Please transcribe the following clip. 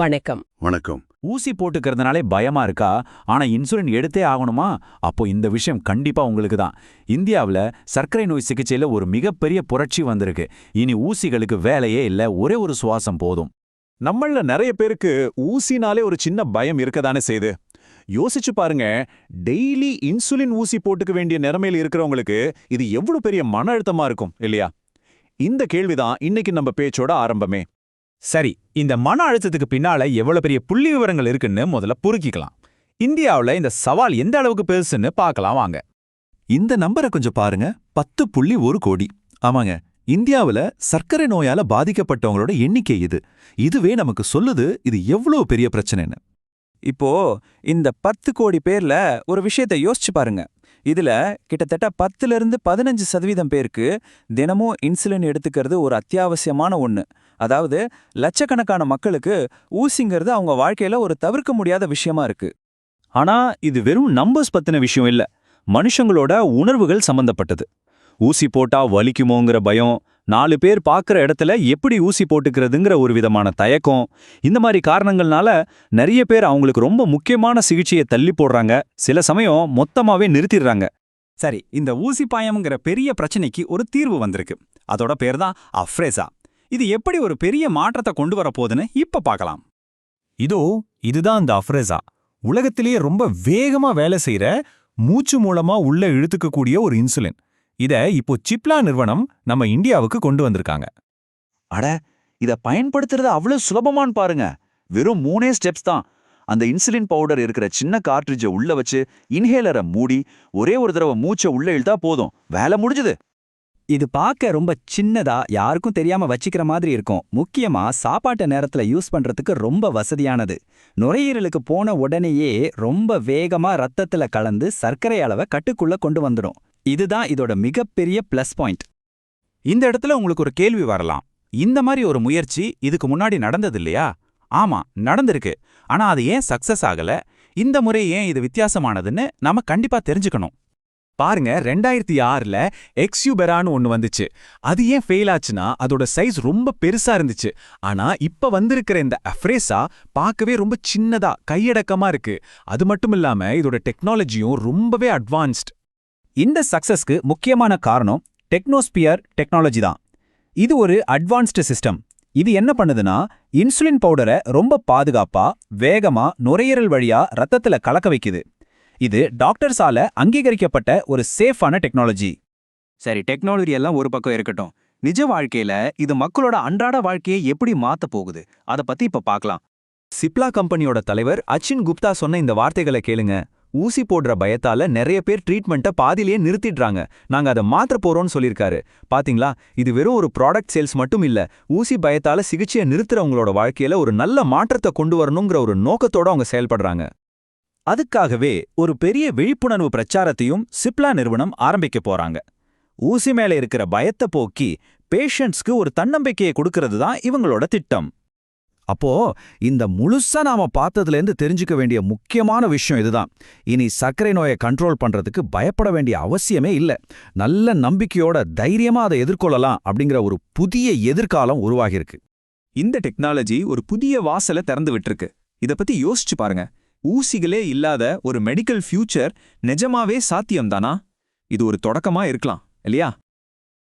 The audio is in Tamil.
வணக்கம். வணக்கம். ஊசி போட்டுக்கிறதுனாலே பயமா இருக்கா? ஆனா இன்சுலின் எடுத்தே ஆகணுமா? அப்போ இந்த விஷயம் கண்டிப்பா உங்களுக்கு தான். இந்தியாவுல சர்க்கரை நோய் சிகிச்சையில ஒரு மிகப்பெரிய புரட்சி வந்திருக்கு. இனி ஊசிகளுக்கு வேலையே இல்ல. ஒரே ஒரு சுவாசம் போதும். நம்மள நிறைய பேருக்கு ஊசினாலே ஒரு சின்ன பயம் இருக்கதானே செய்யுது யோசிச்சு பாருங்க. டெய்லி இன்சுலின் ஊசி போட்டுக்க வேண்டிய நிலைமையில இருக்கிறவங்களுக்கு இது எவ்வளவு பெரிய மன அழுத்தமா இருக்கும் இல்லையா? இந்த கேள்விதான் இன்னைக்கு நம்ம பேச்சோட ஆரம்பமே. சரி இந்த மன அழுத்தத்துக்கு பின்னால எவ்வளவு பெரிய புள்ளி விவரங்கள் இருக்குன்னு முதல்ல புரிஞ்சிக்கலாம் இந்தியாவுல இந்த சவால் எந்த அளவுக்கு பெருசுன்னு பார்க்கலாம் வாங்க. இந்த நம்பரை கொஞ்சம் பாருங்க. பத்து புள்ளி ஒரு கோடி. ஆமாங்க இந்தியாவுல சர்க்கரை நோயால பாதிக்கப்பட்டவங்களோட எண்ணிக்கை இது. இதுவே நமக்கு சொல்லுது இது எவ்வளவு பெரிய பிரச்சனைன்னு. இப்போ இந்த பத்து கோடி பேர்ல ஒரு விஷயத்தை யோசிச்சு பாருங்க. இதுல கிட்டத்தட்ட பத்துல இருந்து பதினஞ்சு சதவீதம் பேருக்கு தினமும் இன்சுலின் எடுத்துக்கிறது ஒரு அத்தியாவசியமான ஒண்ணு. அதாவது லட்சக்கணக்கான மக்களுக்கு ஊசிங்கிறது அவங்க வாழ்க்கையில ஒரு தவிர்க்க முடியாத விஷயமா இருக்கு. ஆனா இது வெறும் நம்பர்ஸ் பத்தின விஷயம் இல்ல. மனுஷங்களோட உணர்வுகள் சம்பந்தப்பட்டது. ஊசி போட்டா வலிக்குமோங்கிற பயம் நாலு பேர் பார்க்குற இடத்துல எப்படி ஊசி போட்டுக்கிறதுங்கிற ஒரு விதமான தயக்கம் இந்த மாதிரி காரணங்கள்னால நிறைய பேர் அவங்களுக்கு ரொம்ப முக்கியமான சிகிச்சையை தள்ளி போடுறாங்க. சில சமயம் மொத்தமாவே நிறுத்திடுறாங்க. சரி இந்த ஊசி பாயம்ங்கிற பெரிய பிரச்சனைக்கு ஒரு தீர்வு வந்திருக்கு. அதோட பேர் தான் அஃப்ரேசா. இது எப்படி ஒரு பெரிய மாற்றத்தை கொண்டு வரப்போகுதுன்னு இப்ப பார்க்கலாம். இதோ இதுதான் அந்த அஃப்ரேசா. உலகத்திலேயே ரொம்ப வேகமா வேலை செய்யற மூச்சு மூலமா உள்ள இழுத்துக்கக்கூடிய ஒரு இன்சுலின். இத இப்போ சிப்லா நிறுவனம் நம்ம இந்தியாவுக்கு கொண்டு வந்திருக்காங்க. அட இத பயன்படுத்துறது அவ்வளவு சுலபமான்னு பாருங்க. வெறும் மூணே ஸ்டெப்ஸ் தான். அந்த இன்சுலின் பவுடர் இருக்கிற சின்ன கார்ட்ரிட்ஜை உள்ள வச்சு இன்ஹேலரை மூடி ஒரே ஒரு தடவை மூச்சை உள்ள இழுத்தா போதும். வேலை முடிஞ்சுது. இது பார்க்க ரொம்ப சின்னதா யாருக்கும் தெரியாம வச்சிக்கிற மாதிரி இருக்கும். முக்கியமா சாப்பாட்டு நேரத்துல யூஸ் பண்றதுக்கு ரொம்ப வசதியானது. நுரையீரலுக்கு போன உடனேயே ரொம்ப வேகமா ரத்தத்துல கலந்து சர்க்கரை அளவை கட்டுக்குள்ள கொண்டு வந்துடும். இதுதான் இதோட மிகப்பெரிய பிளஸ் பாயிண்ட் இந்த இடத்துல உங்களுக்கு ஒரு கேள்வி வரலாம். இந்த மாதிரி ஒரு முயற்சி இதுக்கு முன்னாடி நடந்தது இல்லையா? ஆமா நடந்திருக்கு. ஆனா அது ஏன் சக்சஸ் ஆகல? இந்த முறை ஏன் இது வித்தியாசமானதுன்னு நாம கண்டிப்பா தெரிஞ்சுக்கணும். பாருங்க ரெண்டாயிரத்தி ஆறுல எக்ஸ்யூபெரான்னு ஒன்னு வந்துச்சு. அது ஏன் ஃபெயில் ஆச்சுன்னா அதோட சைஸ் ரொம்ப பெருசா இருந்துச்சு. ஆனா இப்ப வந்திருக்கிற இந்த அஃப்ரேஸா பார்க்கவே ரொம்ப சின்னதா கையடக்கமா இருக்கு. அது மட்டும் இல்லாம இதோட டெக்னாலஜியும் ரொம்பவே அட்வான்ஸ்ட் இந்த சக்சஸ்க்கு முக்கியமான காரணம் டெக்னோஸ்பியர் டெக்னாலஜி தான். இது ஒரு அட்வான்ஸ்டு சிஸ்டம் இது என்ன பண்ணுதுன்னா இன்சுலின் பவுடரை ரொம்ப பாதுகாப்பா வேகமா நுரையீரல் வழியா ரத்தத்துல கலக்க வைக்குது. இது டாக்டர்ஸால அங்கீகரிக்கப்பட்ட ஒரு சேஃபான டெக்னாலஜி சரி டெக்னாலஜி எல்லாம் ஒரு பக்கம் இருக்கட்டும். நிஜ வாழ்க்கையில இது மக்களோட அன்றாட வாழ்க்கையை எப்படி மாத்த போகுது? அத பத்தி இப்ப பார்க்கலாம் சிப்லா கம்பெனியோட தலைவர் அச்சின் குப்தா சொன்ன இந்த வார்த்தைகளை கேளுங்க. ஊசி போடுற பயத்தால நிறைய பேர் ட்ரீட்மெண்ட்டை பாதியிலேயே நிறுத்திடுறாங்க. நாங்க அதை மாற்ற போறோம்னு சொல்லியிருக்காரு. பாத்தீங்களா? இது வெறும் ஒரு ப்ராடக்ட் சேல்ஸ் மட்டும் இல்ல. ஊசி பயத்தால சிகிச்சையை நிறுத்துறவங்களோட வாழ்க்கையில ஒரு நல்ல மாற்றத்தை கொண்டு வரணுங்கிற ஒரு நோக்கத்தோட அவங்க செயல்படுறாங்க. அதுக்காகவே ஒரு பெரிய விழிப்புணர்வு பிரச்சாரத்தையும் சிப்லா நிறுவனம் ஆரம்பிக்க போறாங்க. ஊசி மேல இருக்கிற பயத்தை போக்கி பேஷண்ட்ஸ்க்கு ஒரு தன்னம்பிக்கையை கொடுக்கறது தான் இவங்களோட திட்டம். அப்போ இந்த முழுசா நாம பார்த்ததுலேருந்து தெரிஞ்சுக்க வேண்டிய முக்கியமான விஷயம் இதுதான். இனி சர்க்கரை நோயை கண்ட்ரோல் பண்றதுக்கு பயப்பட வேண்டிய அவசியமே இல்ல. நல்ல நம்பிக்கையோட தைரியமா அதை எதிர்கொள்ளலாம் அப்படிங்கிற ஒரு புதிய எதிர்காலம் உருவாகியிருக்கு. இந்த டெக்னாலஜி ஒரு புதிய வாசலை திறந்து விட்டுருக்கு. இத பத்தி யோசிச்சு பாருங்க. ஊசிகளே இல்லாத ஒரு மெடிக்கல் ஃபியூச்சர் நிஜமாவே சாத்தியம்தானா? இது ஒரு தொடக்கமா இருக்கலாம் இல்லையா?